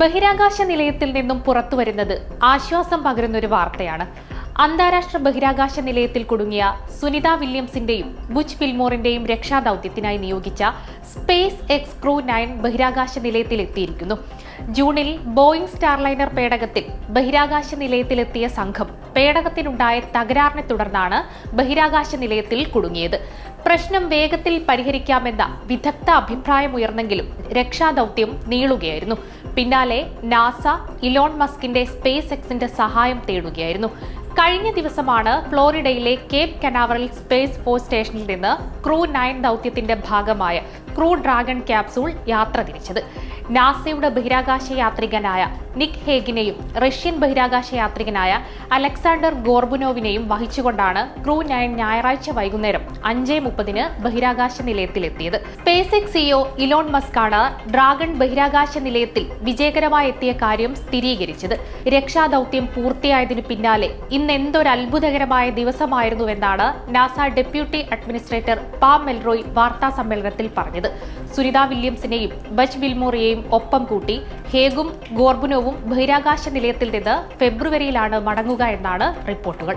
ബഹിരാകാശ നിലയത്തിൽ നിന്നും പുറത്തു വരുന്നത് ആശ്വാസം പകരുന്ന ഒരു വാർത്തയാണ്. അന്താരാഷ്ട്ര ബഹിരാകാശ നിലയത്തിൽ കുടുങ്ങിയ സുനിത വില്യംസിന്റെയും ബുച്ച് ഫിൽമോറിന്റെയും രക്ഷാദൌത്യത്തിനായി നിയോഗിച്ച സ്പേസ് എക്സ് ക്രൂ നയൻ ബഹിരാകാശ നിലയത്തിൽ എത്തിയിരിക്കുന്നു. ജൂണിൽ ബോയിങ് സ്റ്റാർലൈനർ പേടകത്തിൽ ബഹിരാകാശ നിലയത്തിലെത്തിയ സംഘം പേടകത്തിനുണ്ടായ തകരാറിനെ തുടർന്നാണ് ബഹിരാകാശ നിലയത്തിൽ കുടുങ്ങിയത്. പ്രശ്നം വേഗത്തിൽ പരിഹരിക്കാമെന്ന വിദഗ്ധ അഭിപ്രായമുയർന്നെങ്കിലും രക്ഷാദൌത്യം നീളുകയായിരുന്നു. പിന്നാലെ നാസ ഇലോൺ മസ്കിന്റെ സ്പേസ് എക്സിന്റെ സഹായം തേടുകയായിരുന്നു. കഴിഞ്ഞ ദിവസമാണ് ഫ്ലോറിഡയിലെ കേപ് കനാവറൽ സ്പേസ് ഫോഴ്സ് സ്റ്റേഷനിൽ നിന്ന് ക്രൂ നയൻ ദൗത്യത്തിന്റെ ഭാഗമായ ക്രൂ ഡ്രാഗൺ ക്യാപ്സൂൾ യാത്ര തിരിച്ചത്. നാസയുടെ ബഹിരാകാശ യാത്രികനായ നിക് ഹേഗിനെയും റഷ്യൻ ബഹിരാകാശ യാത്രികനായ അലക്സാണ്ടർ ഗോർബുനോവിനെയും വഹിച്ചുകൊണ്ടാണ് ക്രൂ നയൻ ഞായറാഴ്ച വൈകുന്നേരം അഞ്ചേ മുപ്പതിന് ബഹിരാകാശ നിലയത്തിലെത്തിയത്. സ്പേസ് എക്സ് സിഒ ഇലോൺ മസ്കാണ് ഡ്രാഗൺ ബഹിരാകാശ നിലയത്തിൽ വിജയകരമായി എത്തിയ കാര്യം സ്ഥിരീകരിച്ചത്. രക്ഷാദൌത്യം പൂർത്തിയായതിനു പിന്നാലെ ഇന്ന് എന്തൊരു അത്ഭുതകരമായ ദിവസമായിരുന്നുവെന്നാണ് NASA deputy administrator Pam Melroy വാർത്താ സമ്മേളനത്തിൽ പറഞ്ഞത്. സുനിത വില്യംസിനെയും ബജ് വിൽമോറിയെയും ഒപ്പം കൂട്ടി ഹേഗും ഗോർബുനോവും ബഹിരാകാശ നിലയത്തിൽ നിന്ന് ഫെബ്രുവരിയിലാണ് മടങ്ങുക എന്നാണ് റിപ്പോർട്ടുകൾ.